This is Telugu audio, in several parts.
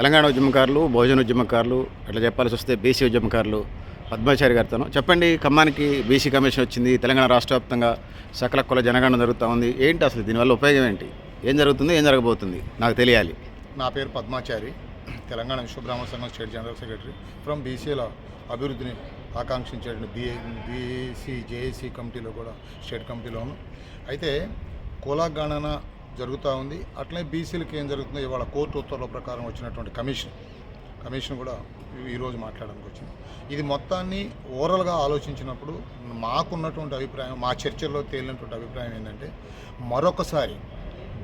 తెలంగాణ ఉద్యమకారులు భోజన ఉద్యమకారులు అట్లా చెప్పాల్సి వస్తే బీసీ ఉద్యమకారులు పద్మాచారి గారితో చెప్పండి ఖమ్మానికి బీసీ కమిషన్ వచ్చింది తెలంగాణ రాష్ట్ర వ్యాప్తంగా సకల కుల జనగణన జరుగుతూ ఉంది. ఏంటి అసలు దీనివల్ల ఉపయోగం ఏంటి? ఏం జరుగుతుంది ఏం జరగబోతుంది? నాకు తెలియాలి. నా పేరు పద్మాచారి తెలంగాణ విశ్వబ్రాహ్మణ సంఘం స్టేట్ జనరల్ సెక్రటరీ. ఫ్రమ్ బీసీల అభివృద్ధిని ఆకాంక్షించేటువంటి బీ బీసీ జేఏసీ కమిటీలో కూడా స్టేట్ కమిటీలోను. అయితే కుల గణన జరుగుతూ ఉంది. అట్లనే బీసీలకు ఏం జరుగుతుందో ఇవాళ కోర్టు ఉత్తర్వుల ప్రకారం వచ్చినటువంటి కమిషన్ కమిషన్ కూడా ఈరోజు మాట్లాడడానికి వచ్చింది. ఇది మొత్తాన్ని ఓవరాల్గా ఆలోచించినప్పుడు మాకున్నటువంటి అభిప్రాయం మా చర్చల్లో తేలినటువంటి అభిప్రాయం ఏంటంటే మరొకసారి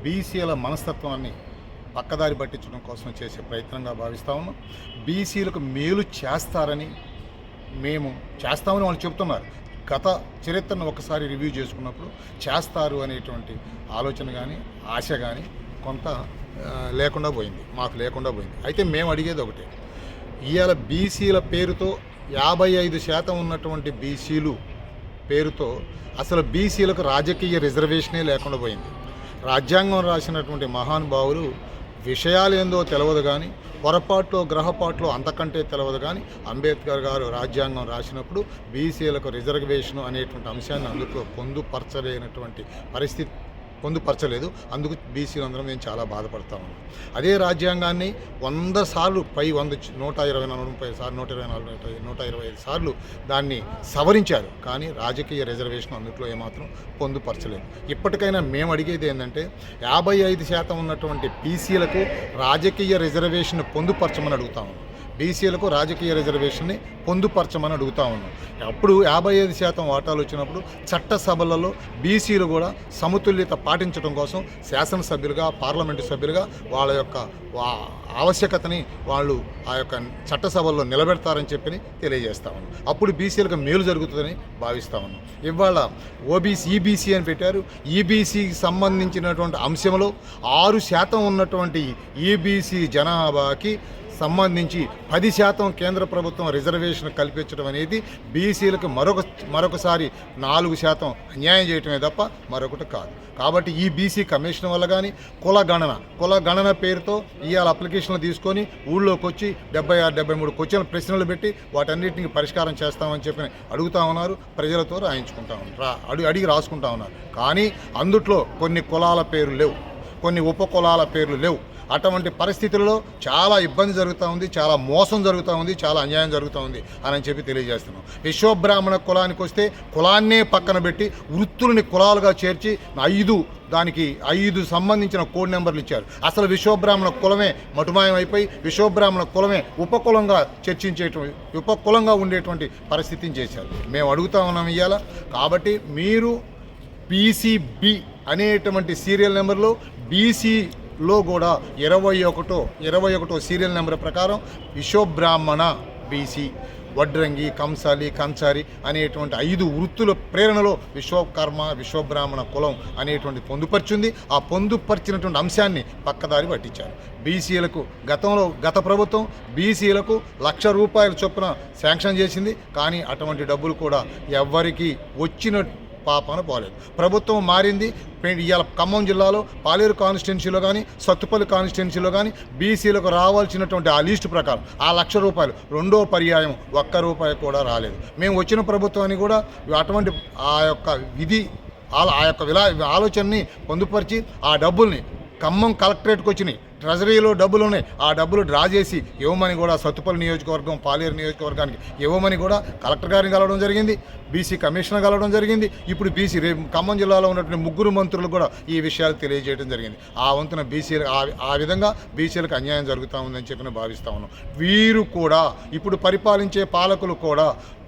బీసీల మనస్తత్వాన్ని పక్కదారి పట్టించడం కోసం చేసే ప్రయత్నంగా భావిస్తా ఉన్నాం. బీసీలకు మేలు చేస్తారని మేము చేస్తామని వాళ్ళు చెప్తున్నారు గత చరిత్రను ఒకసారి రివ్యూ చేసుకున్నప్పుడు చేస్తారు అనేటువంటి ఆలోచన కానీ ఆశ కానీ కొంత లేకుండా పోయింది. మాకు లేకుండా పోయింది. అయితే మేము అడిగేది ఒకటే. ఇవాళ బీసీల పేరుతో యాభై ఐదు శాతం ఉన్నటువంటి బీసీలు పేరుతో అసలు బీసీలకు రాజకీయ రిజర్వేషనే లేకుండా పోయింది. రాజ్యాంగం రాసినటువంటి మహానుభావులు విషయాలు ఏందో తెలియదు కానీ పొరపాట్లో గ్రహపాట్లో అంతకంటే తెలియదు కానీ అంబేద్కర్ గారు రాజ్యాంగం రాసినప్పుడు బీసీలకు రిజర్వేషన్ అనేటువంటి అంశాన్ని అందులో పొందుపరచలేనటువంటి పరిస్థితి పొందుపరచలేదు. అందుకు బీసీలు అందరం మేము చాలా బాధపడతా ఉన్నాం అదే రాజ్యాంగాన్ని వంద సార్లు పై వంద నూట ఇరవై నాలుగు ముప్పై సార్లు నూట ఇరవై నాలుగు నూట- ఇరవై ఐదు సార్లు దాన్ని సవరించారు. కానీ రాజకీయ రిజర్వేషన్ అందులో ఏమాత్రం పొందుపరచలేదు. ఇప్పటికైనా మేము అడిగేది ఏంటంటే యాభై ఐదు శాతం ఉన్నటువంటి బీసీలకు రాజకీయ రిజర్వేషన్ పొందుపరచమని అడుగుతా. ఉన్నాం బీసీలకు రాజకీయ రిజర్వేషన్ని పొందుపరచమని అడుగుతా ఉన్నాం. అప్పుడు యాభై ఐదు శాతం వాటాలు వచ్చినప్పుడు చట్టసభలలో బీసీలు కూడా సమతుల్యత పాటించడం కోసం శాసనసభ్యులుగా పార్లమెంటు సభ్యులుగా వాళ్ళ యొక్క వా- ఆవశ్యకతని వాళ్ళు ఆ యొక్క చట్టసభల్లో నిలబెడతారని చెప్పి తెలియజేస్తా ఉన్నాం. అప్పుడు బీసీలకు మేలు జరుగుతుందని భావిస్తా ఉన్నాం. ఇవాళ ఓబీసీ ఈబీసీ అని పెట్టారు. ఈబీసీకి సంబంధించినటువంటి అంశంలో ఆరు శాతం ఉన్నటువంటి ఈబీసీ జనాభాకి సంబంధించి పది శాతం కేంద్ర ప్రభుత్వం రిజర్వేషన్ కల్పించడం అనేది బీసీలకు మరొక మరొకసారి నాలుగు శాతం అన్యాయం చేయటమే తప్ప మరొకటి కాదు. కాబట్టి ఈ బీసీ కమిషన్ వల్ల కానీ కుల గణన కుల గణన పేరుతో ఇవాళ అప్లికేషన్లు తీసుకొని ఊళ్ళోకి వచ్చి డెబ్బై ఆరు డెబ్బై మూడు క్వశ్చన్ ప్రశ్నలు పెట్టి వాటన్నిటిని పరిష్కారం చేస్తామని చెప్పి అడుగుతా ఉన్నారు ప్రజలతో రాయించుకుంటా ఉన్నారు రా- అడిగి అడిగి రాసుకుంటా ఉన్నారు. కానీ అందుట్లో కొన్ని కులాల పేర్లు లేవు. కొన్ని ఉప కులాల పేర్లు లేవు. అటువంటి పరిస్థితుల్లో చాలా ఇబ్బంది జరుగుతూ ఉంది చాలా మోసం జరుగుతూ ఉంది చాలా అన్యాయం జరుగుతూ ఉంది అని చెప్పి తెలియజేస్తున్నాం. విశ్వబ్రాహ్మణ కులానికి వస్తే కులాన్నే పక్కన పెట్టి వృత్తుల్ని కులాలుగా చేర్చి ఐదు దానికి ఐదు సంబంధించిన కోడ్ నెంబర్లు ఇచ్చారు. అసలు విశ్వబ్రాహ్మణ కులమే మటుమాయమైపోయి విశ్వబ్రాహ్మణ కులమే ఉపకులంగా చర్చించేటువంటి ఉపకులంగా ఉండేటువంటి పరిస్థితిని చేశారు. మేము అడుగుతా ఉన్నాం ఇవాళ కాబట్టి మీరు పీసీబీ అనేటువంటి సీరియల్ నెంబర్లో బీసీ లో కూడా ఇరవై ఒకటో ఇరవై ఒకటో సీరియల్ నెంబర్ ప్రకారం విశ్వబ్రాహ్మణ బీసీ వడ్రంగి కంసాలి కంచారి అనేటువంటి ఐదు వృత్తుల ప్రేరణలో విశ్వకర్మ విశ్వబ్రాహ్మణ కులం అనేటువంటి పొందుపరిచింది. ఆ పొందుపరిచినటువంటి అంశాన్ని పక్కదారి పట్టించారు. బీసీలకు గతంలో గత ప్రభుత్వం బీసీలకు లక్ష రూపాయల చొప్పున శాంక్షన్ చేసింది. కానీ అటువంటి డబ్బులు కూడా ఎవ్వరికి వచ్చిన పాపను పోలేదు ప్రభుత్వం మారింది. ఇవాళ ఖమ్మం జిల్లాలో పాలేరు కాన్స్టిట్యున్సీలో కానీ సత్తుపల్లి కాన్స్టిట్యున్సీలో కానీ బీసీలకు రావాల్సినటువంటి ఆ లిస్టు ప్రకారం ఆ లక్ష రూపాయలు రెండో పర్యాయం ఒక్క రూపాయి కూడా రాలేదు. మేము వచ్చిన ప్రభుత్వాన్ని కూడా అటువంటి ఆ యొక్క విధి ఆ- ఆ యొక్క విలా ఆలోచనని పొందుపరిచి ఆ డబ్బుల్ని ఖమ్మం కలెక్టరేట్కి వచ్చినాయి ట్రెజరీలో డబ్బులు ఉన్నాయి ఆ డబ్బులు డ్రా చేసి ఇవ్వమని కూడా సత్తుపల్లి నియోజకవర్గం పాలేరు నియోజకవర్గానికి ఇవ్వమని కూడా కలెక్టర్ గారిని కలవడం జరిగింది బీసీ కమిషనర్ కలవడం జరిగింది. ఇప్పుడు బీసీ రేపు ఖమ్మం జిల్లాలో ఉన్నటువంటి ముగ్గురు మంత్రులు కూడా ఈ విషయాలు తెలియజేయడం జరిగింది. ఆ వంతున బీసీ ఆ విధంగా బీసీలకు అన్యాయం జరుగుతూ ఉందని చెప్పి భావిస్తా ఉన్నాం. వీరు కూడా ఇప్పుడు పరిపాలించే పాలకులు కూడా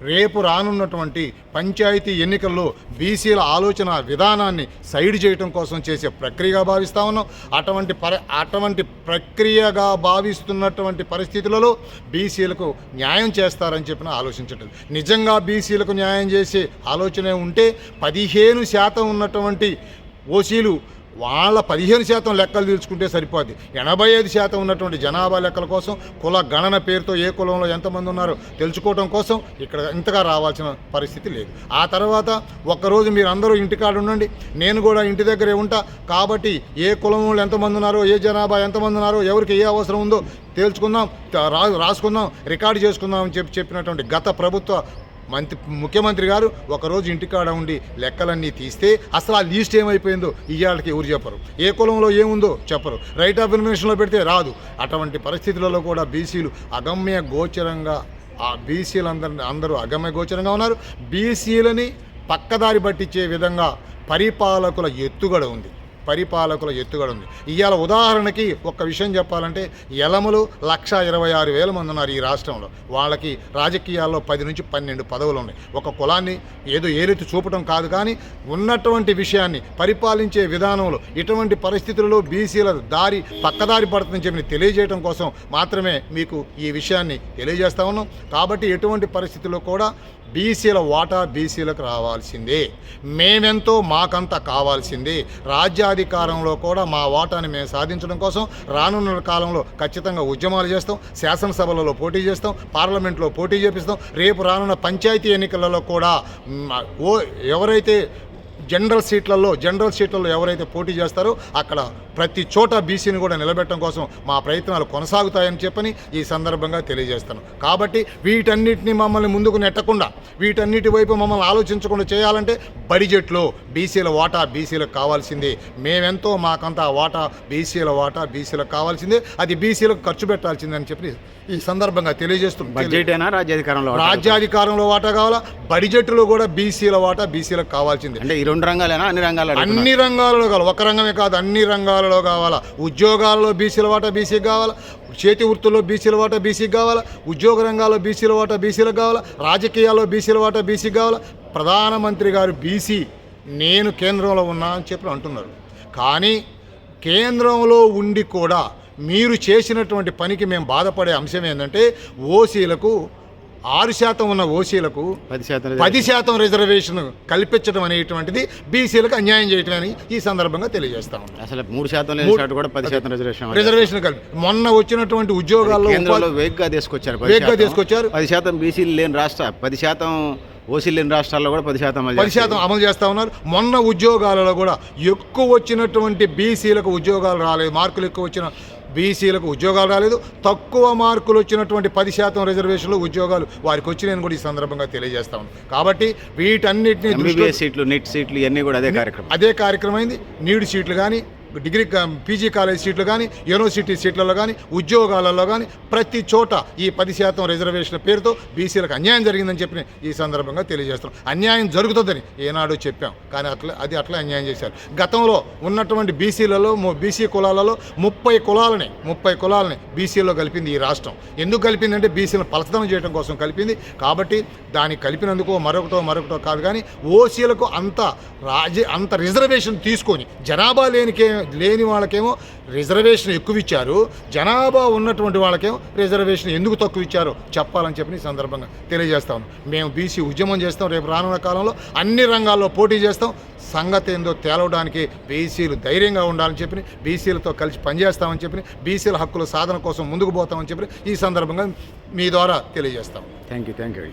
రేపు రానున్నటువంటి పంచాయతీ ఎన్నికల్లో బీసీల ఆలోచన విధానాన్ని సైడ్ చేయటం కోసం చేసే ప్రక్రియగా భావిస్తా ఉన్నాం. అటువంటి పరి అటువంటి ప్రక్రియగా భావిస్తున్నటువంటి పరిస్థితులలో బీసీలకు న్యాయం చేస్తారని చెప్పిన ఆలోచించటం. నిజంగా బీసీలకు న్యాయం చేసే ఆలోచన ఉంటే పదిహేను శాతం ఉన్నటువంటి ఓసీలు వాళ్ళ పదిహేను శాతం లెక్కలు తీర్చుకుంటే సరిపోద్ది. ఎనభై ఐదు శాతం ఉన్నటువంటి జనాభా లెక్కల కోసం కుల గణన పేరుతో ఏ కులంలో ఎంతమంది ఉన్నారో తెలుసుకోవడం కోసం ఇక్కడ ఇంతగా రావాల్సిన పరిస్థితి లేదు. ఆ తర్వాత ఒక్కరోజు మీరు అందరూ ఇంటికాడ ఉండండి. నేను కూడా ఇంటి దగ్గరే ఉంటా. కాబట్టి ఏ కులంలో ఎంతమంది ఉన్నారో ఏ జనాభా ఎంతమంది ఉన్నారో ఎవరికి ఏ అవసరం ఉందో తేల్చుకుందాం రా రాసుకుందాం రికార్డు చేసుకుందాం అని చెప్పి చెప్పినటువంటి గత ప్రభుత్వ మంత్రి ముఖ్యమంత్రి గారు ఒకరోజు ఇంటికాడ ఉండి లెక్కలన్నీ తీస్తే అసలు ఆ లీస్ట్ ఏమైపోయిందో ఇవాళకి ఎవరు చెప్పరు. ఏ కులంలో ఏముందో చెప్పరు. రైట్ ఆఫ్ ఇన్ఫర్మేషన్లో పెడితే రాదు. అటువంటి పరిస్థితులలో కూడా బీసీలు అగమ్య గోచరంగా ఆ బీసీలు అందరిని అందరూ అగమ్య గోచరంగా ఉన్నారు. బీసీలని పక్కదారి పట్టించే విధంగా పరిపాలకుల ఎత్తుగడ ఉంది. పరిపాలకుల ఎత్తుగడ ఉంది. ఇవాళ ఉదాహరణకి ఒక్క విషయం చెప్పాలంటే ఎలములు లక్ష ఇరవై ఆరు వేల మంది ఉన్నారు ఈ రాష్ట్రంలో. వాళ్ళకి రాజకీయాల్లో పది నుంచి పన్నెండు పదవులు ఉన్నాయి. ఒక కులాన్ని ఏదో ఏరెత్తి చూపడం కాదు కానీ ఉన్నటువంటి విషయాన్ని పరిపాలించే విధానంలో ఇటువంటి పరిస్థితులలో బీసీల దారి పక్కదారి పడుతుందని చెప్పి తెలియజేయడం కోసం మాత్రమే మీకు ఈ విషయాన్ని తెలియజేస్తా ఉన్నాం. కాబట్టి ఎటువంటి పరిస్థితుల్లో కూడా బీసీల వాటా బీసీలకు రావాల్సిందే. మేమెంతో మాకంత కావాల్సిందే. రాజ్యాధికారంలో కూడా మా వాటాని మేము సాధించడం కోసం రానున్న కాలంలో ఖచ్చితంగా ఉద్యమాలు చేస్తాం శాసనసభలలో పోటీ చేస్తాం పార్లమెంట్లో పోటీ చేపిస్తాం. రేపు రానున్న పంచాయతీ ఎన్నికలలో కూడా ఓ ఎవరైతే జనరల్ సీట్లలో జనరల్ సీట్లలో ఎవరైతే పోటీ చేస్తారో అక్కడ ప్రతి చోట బీసీని కూడా నిలబెట్టడం కోసం మా ప్రయత్నాలు కొనసాగుతాయని చెప్పని ఈ సందర్భంగా తెలియజేస్తాను. కాబట్టి వీటన్నిటిని మమ్మల్ని ముందుకు నెట్టకుండా వీటన్నిటి వైపు మమ్మల్ని ఆలోచించకుండా చేయాలంటే బడ్జెట్లో బీసీల వాటా బీసీలకు కావాల్సిందే. మేమెంతో మాకంతా వాటా బీసీల వాటా బీసీలకు కావాల్సిందే. అది బీసీలకు ఖర్చు పెట్టాల్సిందే అని చెప్పి ఈ సందర్భంగా అయినా రాజ్యాధికారంలో వాటా? రాజ్యాధికారంలో వాటా కావాలా? బడ్జెట్లో కూడా బీసీల వాటా బీసీలకు కావాల్సిందే. రెండు రంగాలేనా? అన్ని రంగాలు అన్ని రంగాలలో కావాలి. ఒక రంగమే కాదు అన్ని రంగాలలో కావాలా. ఉద్యోగాల్లో బీసీల వాటా బీసీకి కావాలా. చేతి వృత్తుల్లో బీసీల వాటా బీసీకి కావాలా. ఉద్యోగ రంగాల్లో బీసీల వాటా బీసీలకు కావాలా. రాజకీయాల్లో బీసీల వాటా బీసీకి కావాలా. ప్రధానమంత్రి గారు బీసీ నేను కేంద్రంలో ఉన్నా అని చెప్పి అంటున్నారు. కానీ కేంద్రంలో ఉండి కూడా మీరు చేసినటువంటి పనికి మేము బాధపడే అంశం ఏంటంటే ఓసీలకు ఆరు శాతం ఉన్న ఓసీలకు పది శాతం పది శాతం రిజర్వేషన్ కల్పించడం అనేటువంటిది బీసీలకు అన్యాయం చేయటం అని ఈ సందర్భంగా తెలియజేస్తా ఉన్నాం అసలు మూడు శాతం కూడా పది శాతం రిజర్వేషన్ రిజర్వేషన్ కల్పి మొన్న వచ్చినటువంటి ఉద్యోగాల్లో వేగ్గా తీసుకొచ్చారు వేగ్గా. తీసుకొచ్చారు. పది శాతం బీసీలు లేని రాష్ట్ర పది శాతం ఓసీలు లేని రాష్ట్రాల్లో కూడా పది శాతం పది శాతం. అమలు చేస్తా ఉన్నారు మొన్న ఉద్యోగాలలో కూడా ఎక్కువ వచ్చినటువంటి బీసీలకు ఉద్యోగాలు రాలేదు మార్కులు ఎక్కువ వచ్చిన బీసీలకు ఉద్యోగాలు రాలేదు. తక్కువ మార్కులు వచ్చినటువంటి పది శాతం రిజర్వేషన్లు ఉద్యోగాలు వారికి వచ్చినాయని కూడా ఈ సందర్భంగా తెలియజేస్తా ఉన్నాం. కాబట్టి వీటన్నిటిని సీట్లు నెట్ సీట్లు ఇవన్నీ కూడా అదే కార్యక్రమం. అదే కార్యక్రమం అయింది. నీడు సీట్లు కానీ డిగ్రీ పీజీ కాలేజ్ సీట్లు కానీ యూనివర్సిటీ సీట్లలో కానీ ఉద్యోగాలలో కానీ ప్రతి చోట ఈ పది శాతం రిజర్వేషన్ పేరుతో బీసీలకు అన్యాయం జరిగిందని చెప్పి ఈ సందర్భంగా తెలియజేస్తున్నాం. అన్యాయం జరుగుతుందని ఏనాడు చెప్పాం. కానీ అట్లా అది అట్లా అన్యాయం చేశారు. గతంలో ఉన్నటువంటి బీసీలలో బీసీ కులాలలో ముప్పై కులాలని ముప్పై కులాలని బీసీలో కలిపింది ఈ రాష్ట్రం. ఎందుకు కలిపిందంటే బీసీలను పలచదనం చేయడం కోసం కలిపింది. కాబట్టి దాన్ని కలిపినందుకు మరొకటో మరొకటో కాదు కానీ ఓసీలకు అంత రాజ అంత రిజర్వేషన్ తీసుకొని జనాభా లేనికే లేని వాళ్ళకేమో రిజర్వేషన్ ఎక్కువ ఇచ్చారు జనాభా ఉన్నటువంటి వాళ్ళకేమో రిజర్వేషన్ ఎందుకు తక్కువ ఇచ్చారో చెప్పాలని చెప్పి ఈ సందర్భంగా తెలియజేస్తాం మేము బీసీ ఉద్యమం చేస్తాం రేపు రానున్న కాలంలో అన్ని రంగాల్లో పోటీ చేస్తాం. సంగతి ఏందో తేలవడానికి బీసీలు ధైర్యంగా ఉండాలని చెప్పి బీసీలతో కలిసి పనిచేస్తామని చెప్పి బీసీల హక్కుల సాధన కోసం ముందుకు పోతామని చెప్పి ఈ సందర్భంగా మీ ద్వారా తెలియజేస్తాం. Thank you thank you